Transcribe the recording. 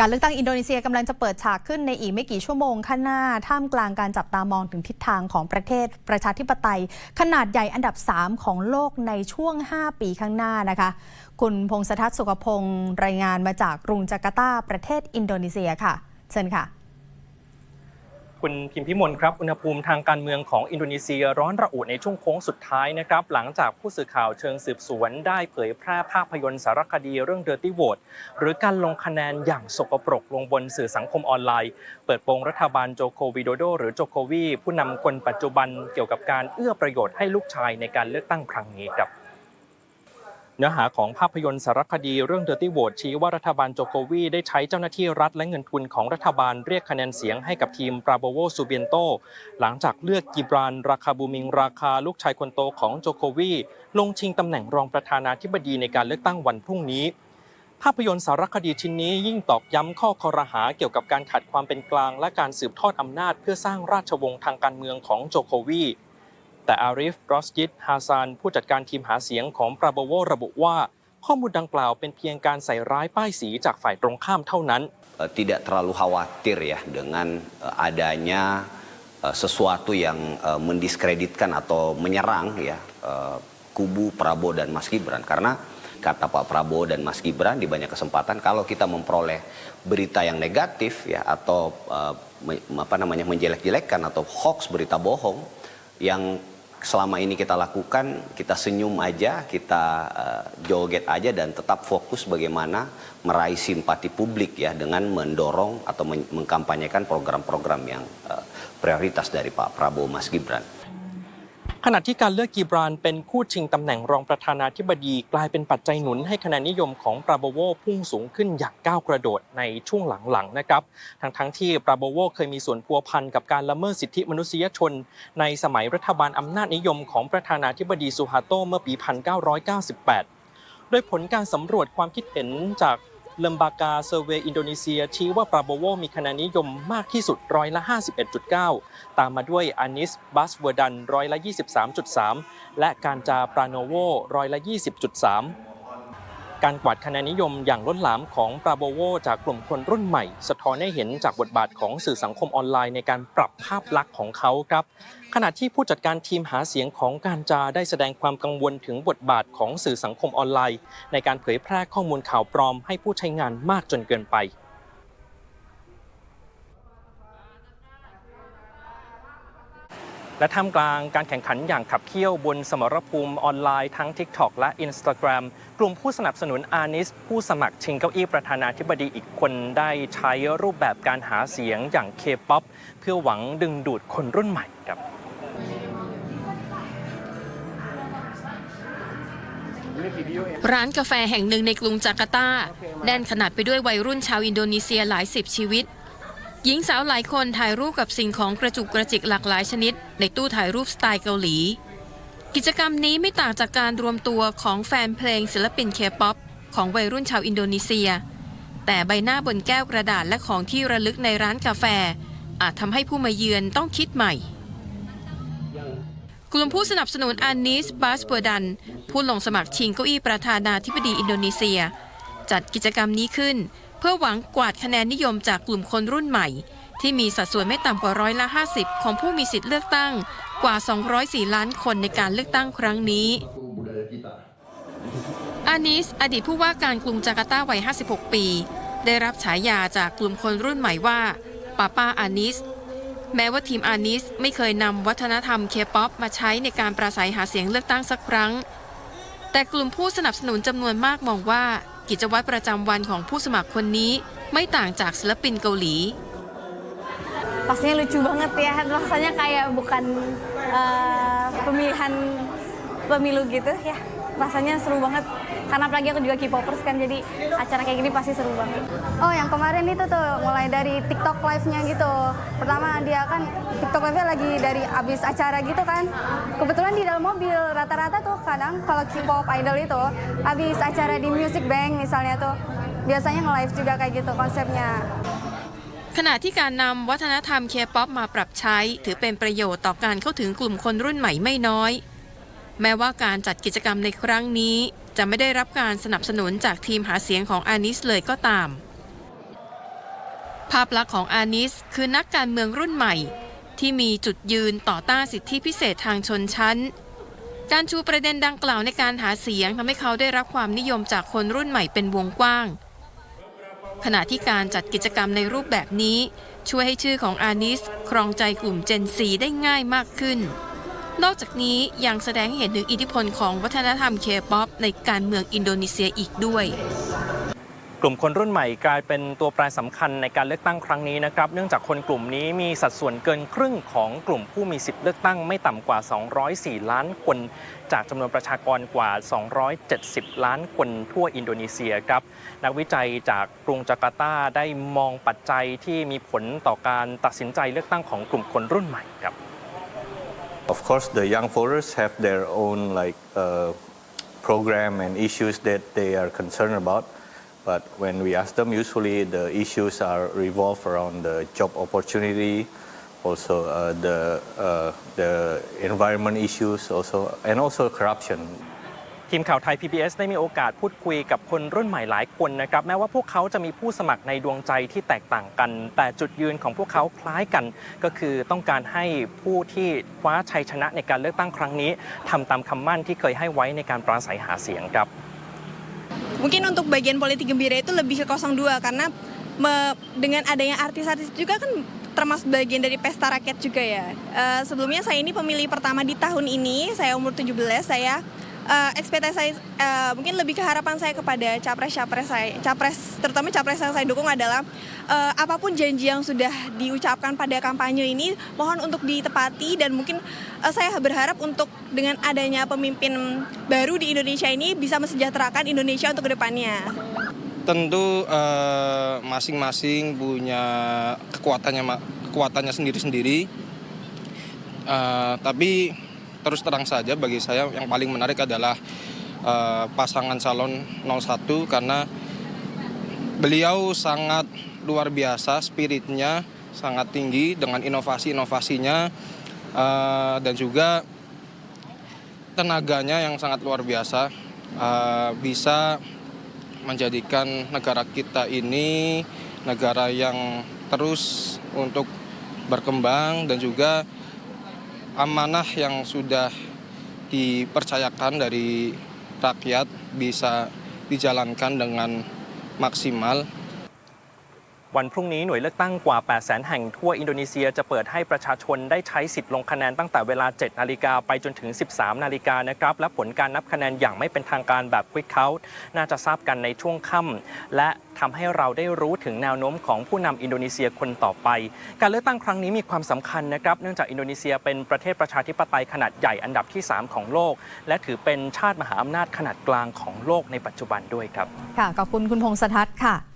การเลือกตั้งอินโดนีเซียกำลังจะเปิดฉากขึ้นในอีกไม่กี่ชั่วโมงข้างหน้า ท่ามกลางการจับตามองถึงทิศทางของประเทศประชาธิปไตย ขนาดใหญ่อันดับ 3 ของโลกในช่วง 5 ปีข้างหน้านะคะ คุณพงศทัศน์สุขพงศ์รายงานมาจากกรุงจาการ์ตาประเทศอินโดนีเซียค่ะ เชิญค่ะ คุณพิมพิมลครับ อุณหภูมิทางการเมืองของอินโดนีเซียร้อนระอุในช่วงโค้งสุดท้ายนะครับ หลังจากผู้สื่อข่าวเชิงสืบสวน ได้เผยแพร่ภาพยนตร์สารคดีเรื่อง Dirty Vote หรือการลงคะแนนอย่างสกปรกลงบนสื่อสังคมออนไลน์ เปิดโปงรัฐบาลโจโควิโดโด หรือโจโควีผู้นำคนปัจจุบันเกี่ยวกับการเอื้อประโยชน์ให้ลูกชายในการเลือกตั้งครั้งนี้ครับ เนื้อหาของภาพยนตร์สารคดีเรื่อง Dirty Vote ชี้ว่ารัฐบาลโจโควีได้ใช้เจ้าหน้าที่รัฐและเงินทุนของรัฐบาลเรียกคะแนนเสียงให้กับทีมปราโบโวซูเบียนโต หลังจากเลือกกิบราน ราคาบูมิงราคาลูกชายคนโตของโจโควีลงชิงตำแหน่งรองประธานาธิบดีในการเลือกตั้งวันพรุ่งนี้ ภาพยนตร์สารคดีชิ้นนี้ยิ่งตอกย้ำข้อคอรหาเกี่ยวกับการขัดความเป็นกลาง และการสืบทอดอำนาจ เพื่อสร้างราชวงศ์ทางการเมืองของโจโควี แต่อาริฟ รอสกิด ฮาซาน ผู้จัดการทีมหาเสียงของปราโบโวระบุว่า ข้อมูลดังกล่าวเป็นเพียงการใส่ร้ายป้ายสีจากฝ่ายตรงข้ามเท่านั้น eh, tidak terlalu khawatir ya dengan eh, adanya eh, sesuatu yang eh, mendiskreditkan atau menyerang ya eh, kubu Prabowo dan Mas Gibran karena kata Pak Prabowo dan Mas Gibran di banyak kesempatan kalau kita memperoleh berita yang negatif ya atau eh, me- apa namanya menjelek-jelekkan atau hoax berita bohong yang selama ini kita lakukan kita senyum aja kita eh, joget aja dan tetap fokus bagaimana meraih simpati publik ya dengan mendorong atau men- mengkampanyekan program-program yang eh, prioritas dari Pak Prabowo Mas Gibran. ขณะที่การเลือกกีบรานเป็นคู่ชิงตำแหน่งรองประธานาธิบดีกลายเป็นปัจจัยหนุนให้คะแนนนิยมของปราโบโวพุ่งสูงขึ้นอย่างก้าวกระโดดในช่วงหลังๆนะครับ ทั้งทั้งๆที่ปราโบโวเคยมีส่วนพัวพันกับการละเมิดสิทธิมนุษยชน ในสมัยรัฐบาลอำนาจนิยมของประธานาธิบดีซูฮาโตเมื่อปี 1998 โดยผลการสำรวจความคิดเห็นจาก เลมบากาเซอร์เวย์อินโดนีเซีย ชี้ว่าปราโบโวมีคะแนนนิยมมากที่สุดร้อยละ 51.9 ตามมาด้วยอานิสบัสเวอร์ดันร้อยละ 23.3 และการจาปราโนโวร้อยละ 20.3 การกวาดคะแนนนิยมอย่างล้นหลามของปราโบโวจากกลุ่มคนรุ่นใหม่ สะท้อนให้เห็นจากบทบาทของสื่อสังคมออนไลน์ในการปรับภาพลักษณ์ของเขาครับ ขณะที่ผู้จัดการทีมหาเสียงของการจาได้แสดงความกังวลถึงบทบาทของสื่อสังคมออนไลน์ ในการเผยแพร่ข้อมูลข่าวปลอมให้ผู้ใช้งานมากจนเกินไป และท่ามกลางการแข่งขันอย่างขับเคี่ยวบนสมรภูมิออนไลน์ทั้ง TikTok และ Instagram กลุ่มผู้สนับสนุนอานิส ผู้สมัครชิงเก้าอี้ประธานาธิบดีอีกคนได้ใช้รูปแบบการหาเสียงอย่าง K-POP เพื่อหวังดึงดูดคนรุ่นใหม่ครับ ร้านกาแฟแห่งหนึ่งในกรุงจาการ์ตาแน่นขนาดไปด้วยวัยรุ่นชาวอินโดนีเซียหลายสิบชีวิต หญิงสาวหลายคนถ่ายรูปกับสิ่งของกระจุกกระจิกหลากหลายชนิด ในตู้ถ่ายรูปสไตล์เกาหลี กิจกรรมนี้ไม่ต่างจากการรวมตัวของแฟนเพลงศิลปินเคป๊อปของวัยรุ่นชาวอินโดนีเซีย แต่ใบหน้าบนแก้วกระดาษและของที่ระลึกในร้านกาแฟ อาจทำให้ผู้มาเยือนต้องคิดใหม่ กลุ่มผู้สนับสนุนอานิสบาสเบอร์ดัน ผู้ลงสมัครชิงเก้าอี้ประธานาธิบดีอินโดนีเซีย จัดกิจกรรมนี้ขึ้น เพื่อหวังกวาดคะแนนนิยมจากกลุ่มคนรุ่นใหม่ ที่มีสัดส่วนไม่ต่ำกว่าร้อยละ 50 ของผู้มีสิทธิ์เลือกตั้งกว่า 204 ล้านคนในการเลือกตั้งครั้งนี้อานิส อดีตผู้ว่าการกรุงจาการ์ตาวัย 56 ปี ได้รับฉายาจากกลุ่มคนรุ่นใหม่ว่าป้าป้าอานิส แม้ว่าทีมอานิสไม่เคยนำวัฒนธรรมเคป๊อปมาใช้ในการประสัยหาเสียงเลือกตั้งสักครั้ง แต่กลุ่มผู้สนับสนุนจำนวนมากมองว่า กิจวัตรประจำวันของผู้สมัครคนนี้ไม่ต่างจากศิลปินเกาหลี pastinya lucu banget ya rasanya kayak bukan uh, pemilihan pemilu gitu ya rasanya seru banget karena apalagi aku juga K-popers kan jadi acara kayak gini pasti seru banget oh yang kemarin itu tuh mulai dari TikTok live-nya gitu pertama dia kan TikTok live-nya lagi dari abis acara gitu kan kebetulan di dalam mobil rata-rata tuh kadang kalau K-pop idol itu abis acara di Music Bank misalnya tuh biasanya nge-live juga kayak gitu konsepnya ขณะที่การนำวัฒนธรรมเคป๊อปมาปรับใช้ ถือเป็นประโยชน์ต่อการเข้าถึงกลุ่มคนรุ่นใหม่ไม่น้อย แม้ว่าการจัดกิจกรรมในครั้งนี้ จะไม่ได้รับการสนับสนุนจากทีมหาเสียงของอานิสเลยก็ตาม ภาพลักษณ์ของอานิสคือนักการเมืองรุ่นใหม่ ที่มีจุดยืนต่อต้านสิทธิพิเศษทางชนชั้น การชูประเด็นดังกล่าวในการหาเสียงทำให้เขาได้รับความนิยมจากคนรุ่นใหม่เป็นวงกว้าง ขณะที่การจัดกิจกรรมในรูปแบบนี้ ช่วยให้ชื่อของอานิสครองใจกลุ่ม Gen Z ได้ง่ายมากขึ้น นอกจากนี้ยังแสดงให้เห็นถึงอิทธิพลของวัฒนธรรมเคป๊อปในการเมืองอินโดนีเซียอีกด้วยกลุ่มคนรุ่นใหม่กลายเป็นตัวแปรสำคัญในการเลือกตั้งครั้งนี้นะครับ เนื่องจากคนกลุ่มนี้มีสัดส่วนเกินครึ่งของกลุ่มผู้มีสิทธิ์เลือกตั้งไม่ต่ำกว่า 204 ล้านคน จากจำนวนประชากรกว่า 270 ล้านคนทั่วอินโดนีเซียครับ นักวิจัยจากกรุงจาการ์ตาได้มองปัจจัยที่มีผลต่อการตัดสินใจเลือกตั้งของกลุ่มคนรุ่นใหม่ครับ Of course, the young voters have their own like uh, program and issues that they are concerned about. But when we ask them, usually the issues are revolve around the job opportunity, also uh, the uh, the environment issues, also and also corruption. ทีมข่าวไทย PBS ได้มีโอกาสพูดคุยกับคนรุ่นใหม่หลายคนนะครับ แม้ว่าพวกเขาจะมีผู้สมัครในดวงใจที่แตกต่างกัน แต่จุดยืนของพวกเขาคล้ายกัน ก็คือต้องการให้ผู้ที่คว้าชัยชนะในการเลือกตั้งครั้งนี้ทำตามคำมั่นที่เคยให้ไว้ในการปราศัยหาเสียงครับ Mungkin untuk bagian politik gembira itu lebih ke 02 karena me- dengan adanya artis-artis juga kan termasuk bagian dari pesta rakyat juga ya. Eh, sebelumnya saya ini pemilih pertama di tahun ini, saya umur 17, saya eh, ekspektasi saya eh, mungkin lebih ke harapan saya kepada capres-capres saya, capres terutama capres yang saya dukung adalah eh, apa pun janji yang sudah diucapkan pada kampanye ini mohon untuk ditepati dan mungkin eh, saya berharap untuk dengan adanya pemimpin baru di Indonesia ini bisa mesejahterakan Indonesia untuk ke depannya. tentu masing-masing punya kekuatannya kekuatannya sendiri-sendiri. Eh, tapi terus terang saja bagi saya yang paling menarik adalah eh, pasangan calon 01 karena beliau sangat luar biasa spiritnya sangat tinggi dengan inovasi-inovasinya eh, dan juga tenaganya yang sangat luar biasa eh, bisa menjadikan negara kita ini negara yang terus untuk berkembang dan juga amanah yang sudah dipercayakan dari rakyat bisa dijalankan dengan maksimal วันพรุ่งนี้หน่วยเลือกตั้งกว่า8 0 0 0 0 0แห่งทั่วอินโดนีเซียจะเปิดให้ประชาชนได้ใช้สิทธิ์ลงคะแนนตั้งแต่เวลา 7 นาฬิกาไปจนถึง 13 นาฬิกานะครับ และผลการนับคะแนนอย่างไม่เป็นทางการแบบ Quick Count น่าจะทราบกันในช่วงค่ำและทำให้เราได้รู้ถึงแนวโน้มของผู้นำอินโดนีเซียคนต่อไป การเลือกตั้งครั้งนี้มีความสำคัญนะครับ เนื่องจากอินโดนีเซียเป็นประเทศประชาธิปไตยขนาดใหญ่อันดับที่ 3 ของโลก และถือเป็นชาติมหาอำนาจขนาดกลางของโลกในปัจจุบันด้วยครับ ค่ะ ขอบคุณคุณพงษ์สทัศน์ค่ะ